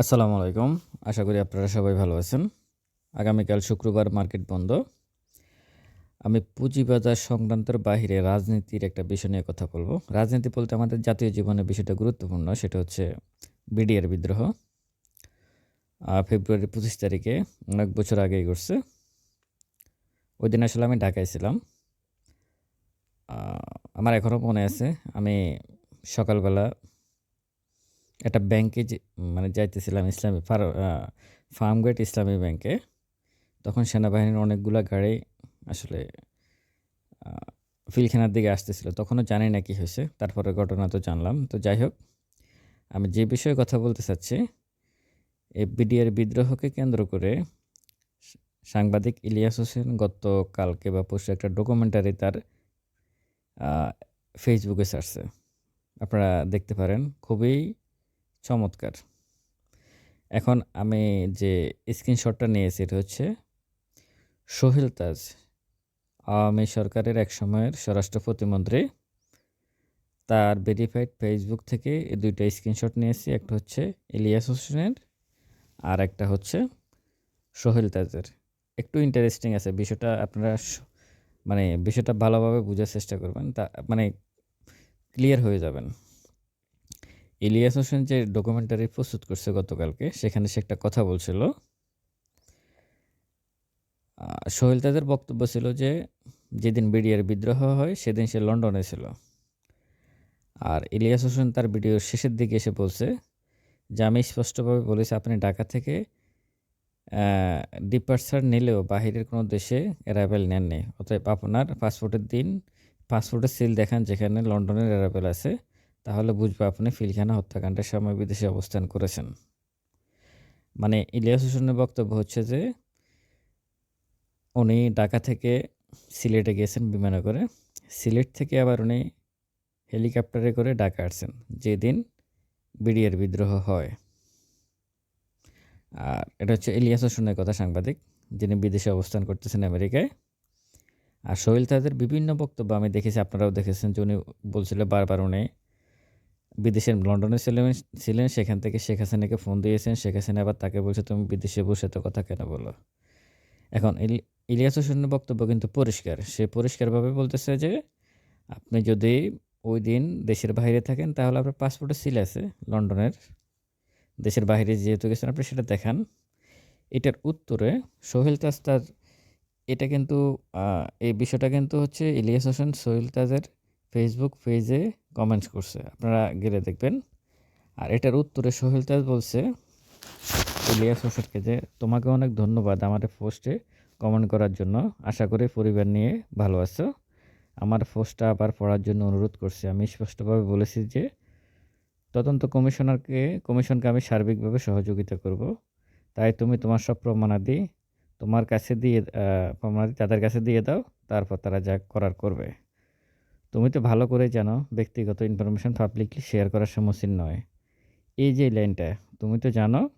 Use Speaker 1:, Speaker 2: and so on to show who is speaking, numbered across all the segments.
Speaker 1: আসসালামু আলাইকুম। আশা করি আপনারা সবাই ভালো আছেন। আগামীকাল শুক্রবার মার্কেট বন্ধ। আমি পুঁজিবাজার সংক্রান্তের বাহিরে রাজনীতির একটা বিষয় নিয়ে কথা বলব। রাজনীতি বলতে আমাদের জাতীয় জীবনে বিষয়টা গুরুত্বপূর্ণ, সেটা হচ্ছে বিডিআর বিদ্রোহ। ফেব্রুয়ারি পঁচিশ তারিখে, অনেক বছর আগেই ঘটছে। ওই দিন আসলে আমি ঢাকায় ছিলাম। আমার এখনও মনে আছে, আমি সকালবেলা একটা ব্যাংকে মানে যাইতেছিলাম ইসলামী ফার ফার্মগেট ইসলামী ব্যাংকে, তখন সেনাবাহিনীর অনেকগুলা গাড়ি আসলে ফিলখানার দিকে আসতেছিল। তখনও জানি না কি হয়েছে তারপরে ঘটনা তো জানলাম। তো যাই হোক, আমি যে বিষয়ে কথা বলতে চাচ্ছি এই বিডিআর বিদ্রোহকে কেন্দ্র করে সাংবাদিক ইলিয়াস হোসেন গতকালকে বা পরশু একটা ডকুমেন্টারি তার ফেসবুকে ছাড়ছে আপনারা দেখতে পারেন, খুবই চমৎকার। এখন আমি যে স্ক্রিনশটটা নিয়েছি, এটা হচ্ছে সোহেল তাজ, আওয়ামী সরকারের এক সময়ের স্বরাষ্ট্র প্রতিমন্ত্রী। তার ভেরিফাইড ফেসবুক থেকে এই দুইটা স্ক্রিনশট নিয়েছি, একটা হচ্ছে ইলিয়াস হোসেনের আর একটা হচ্ছে সোহেল তাজের। একটু ইন্টারেস্টিং আছে, বিষয়টা আপনারা মানে বিষয়টা ভালোভাবে বোঝার চেষ্টা করবেন, তা মানে ক্লিয়ার হয়ে যাবেন। ইলিয়াস হোসেন যে ডকুমেন্টারি প্রস্তুত করছে গতকালকে, সেখানে সে একটা কথা বলছিল। সোহেল তাদের বক্তব্য ছিল যে, যেদিন বিডিআর বিদ্রোহ হয়, সেদিন সে লন্ডনে ছিল। আর ইলিয়াস হোসেন তার ভিডিওর শেষের দিকে এসে বলছে, যে আমি স্পষ্টভাবে বলেছি, আপনি ঢাকা থেকে ডিপার্চার নিলেও বাহিরের কোনো দেশে অ্যারাইভেল নেননি। অতএব আপনার পাসপোর্টের দিন পাসপোর্টের সিল দেখান যেখানে লন্ডনের অ্যারাইভেল আছে। তাহলে বুঝবে আপনি ফিলখানা হত্যাকাণ্ডের সময় বিদেশে অবস্থান করেছেন। মানে ইলিয়াস হোসেনের বক্তব্য হচ্ছে যে, উনি ঢাকা থেকে সিলেটে গেছেন বিমানে করে সিলেট থেকে আবার উনি হেলিকপ্টারে করে ঢাকা আসছেন, যেদিন বিডিআর বিদ্রোহ হয়। আর এটা হচ্ছে ইলিয়াস হোসেনের কথা সাংবাদিক, যিনি বিদেশে অবস্থান করতেছেন আমেরিকায়। আর সোহেল তাদের বিভিন্ন বক্তব্য আমি দেখেছি, আপনারাও দেখেছেন যে উনি বলছিল বারবার উনি বিদেশের লন্ডনে ছিলেন ছিলেন, সেখান থেকে শেখ হাসিনাকে ফোন দিয়েছেন। শেখ হাসিনা আবার তাকে বলছে, তুমি বিদেশে বসে তো কথা কেন বলো? এখন ইলিয়াস হোসেনের বক্তব্য কিন্তু পরিষ্কার। সে পরিষ্কারভাবে বলতেছে যে, আপনি যদি ওই দিন দেশের বাইরে থাকেন, তাহলে আপনার পাসপোর্টে সিল আছে, লন্ডনের। দেশের বাইরে যেহেতু গেছেন, আপনি সেটা দেখান। এটার উত্তরে সোহেল তাজ তার এটা কিন্তু এই বিষয়টা কিন্তু হচ্ছে ইলিয়াস হোসেন সোহেল তাজের ফেসবুক পেজে কমেন্টস করছে, আপনারা গেলে দেখবেন। আর এটার উত্তরে সোহেল তাজ বলছে ইলিয়াস হোসেনকে যে তোমাকে অনেক ধন্যবাদ আমাদের পোস্টে কমেন্ট করার জন্য। আশা করি পরিবার নিয়ে ভালো আছো। আমার পোস্টটা আবার পড়ার জন্য অনুরোধ করছি। আমি স্পষ্টভাবে বলেছি যে তদন্ত কমিশনারকে, কমিশনকে আমি সার্বিকভাবে সহযোগিতা করব। তাই তুমি তোমার সব প্রমাণাদি তোমার কাছে দিয়ে প্রমাণাদি তাদের কাছে দিয়ে দাও। তারপর তারা যা করার করবে। তুমি তো ভালো করে জানো, ব্যক্তিগত ইনফরমেশন পাবলিকলি শেয়ার করার সমস্যা নয়। এই যে লাইনটা তুমি তো জানো,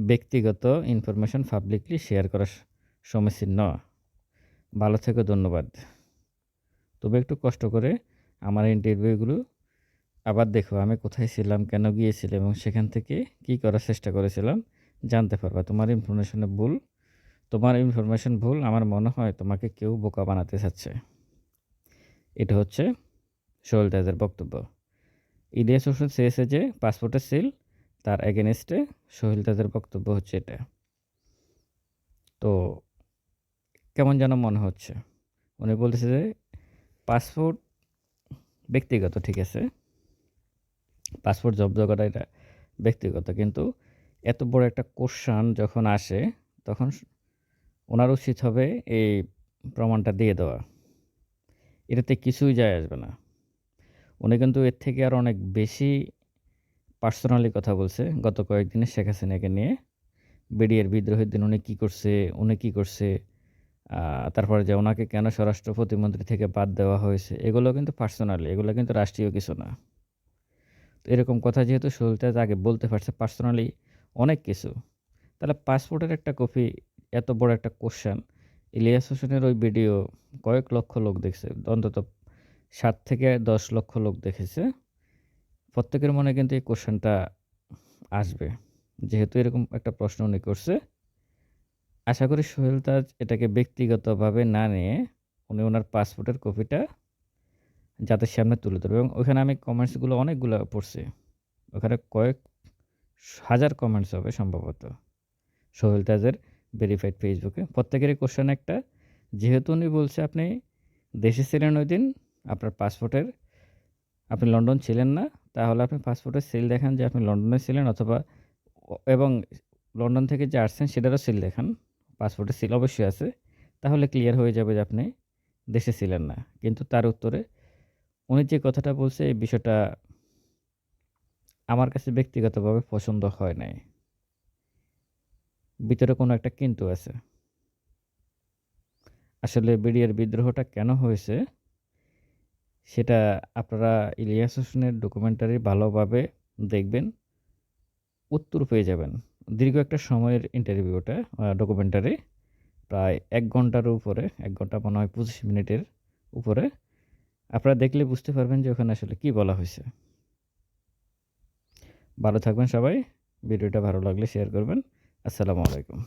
Speaker 1: ব্যক্তিগত ইনফরমেশন পাবলিকলি শেয়ার করা স- সমীচীন নয় ভালো থেকে, ধন্যবাদ। তবে একটু কষ্ট করে আমার ইন্টারভিউগুলো আবার দেখো, আমি কোথায় ছিলাম, কেন গিয়েছিলাম এবং সেখান থেকে কি করার চেষ্টা করেছিলাম জানতে পারবা। তোমার ইনফরমেশনে ভুল তোমার ইনফরমেশন ভুল, আমার মনে হয় তোমাকে কেউ বোকা বানাতে চাচ্ছে। এটা হচ্ছে সোহেল তাজের বক্তব্য। ইলিয়াস হোসেন চেয়েছে যে পাসপোর্টের সিল তার এগেনস্টে সোহেল তাজের বক্তব্য হচ্ছে এটা। তো কেমন যেন মনে হচ্ছে। উনি বলতেছে যে পাসপোর্ট ব্যক্তিগত, ঠিক আছে? পাসপোর্ট জব্দ করা এটা ব্যক্তিগত, কিন্তু এত বড় একটা কোশ্চান যখন আসে, তখন ওনার উচিত হবে এই প্রমাণটা দিয়ে দেওয়া। এটাতে কিছুই যায় আসবে না। উনি কিন্তু এর থেকে আর অনেক বেশি পার্সোনালি কথা বলছে। গত কয়েকদিনে শেখ হাসিনাকে নিয়ে। বিডিআর বিদ্রোহের দিন উনি কী করছে, উনি কী করছে তারপরে যে ওনাকে কেন স্বরাষ্ট্র প্রতিমন্ত্রী থেকে বাদ দেওয়া হয়েছে, এগুলো কিন্তু পার্সোনালি এগুলো কিন্তু রাষ্ট্রীয় কিছু না। তো এরকম কথা যেহেতু সুলতাজ আগে বলতে পারছে পার্সোনালি অনেক কিছু। তাহলে পাসপোর্টের একটা কপি এত বড় একটা কোশ্চেন ইলিয়াস হোসেনের ওই ভিডিও কয়েক লক্ষ লোক দেখছে, অন্তত সাত থেকে দশ লক্ষ লোক দেখেছে। প্রত্যেকের মনে কিন্তু এই কোশ্চেনটা আসবে, যেহেতু এরকম একটা প্রশ্ন উনি করছে। আশা করি সোহেল তাজ এটাকে ব্যক্তিগতভাবে না নিয়ে উনি ওনার পাসপোর্টের কপিটা যাদের সামনে তুলে ধরবে এবং ওখানে আমি কমেন্টসগুলো অনেকগুলো পড়ছি, ওখানে কয়েক হাজার কমেন্টস হবে সম্ভবত সোহেল তাজের। ভেরিফাইড ফেসবুকে প্রত্যেকেরই কোশ্চেন একটা, যেহেতু উনি বলছে আপনি দেশে ছিলেন ওই দিন, আপনার পাসপোর্টের আপনি লন্ডন ছিলেন না, তাহলে আপনি পাসপোর্টের সিল দেখান যে আপনি লন্ডনে ছিলেন অথবা এবং লন্ডন থেকে যে আসছেন সেটারও সিল দেখান পাসপোর্টের সিল অবশ্যই আছে, তাহলে ক্লিয়ার হয়ে যাবে যে আপনি দেশে ছিলেন না। কিন্তু তার উত্তরে উনি যে কথাটা বলছে এই বিষয়টা আমার কাছে ব্যক্তিগতভাবে পছন্দ হয় নাই। ভিতরে কোনো একটা কিন্তু আছে। আসলে বিডিআর বিদ্রোহটা কেন হয়েছে, সেটা আপনারা ইলিয়াস হোসেনের ডকুমেন্টারি ভালোভাবে দেখবেন, উত্তর পেয়ে যাবেন। দীর্ঘ একটা সময়ের ইন্টারভিউটা ডকুমেন্টারি প্রায় এক ঘণ্টার উপরে, এক ঘণ্টা মনে হয় পঁচিশ মিনিটের উপরে। আপনারা দেখলে বুঝতে পারবেন যে ওখানে আসলে কি বলা হয়েছে। ভালো থাকবেন সবাই, ভিডিওটা ভালো লাগলে শেয়ার করবেন। আসসালামু আলাইকুম।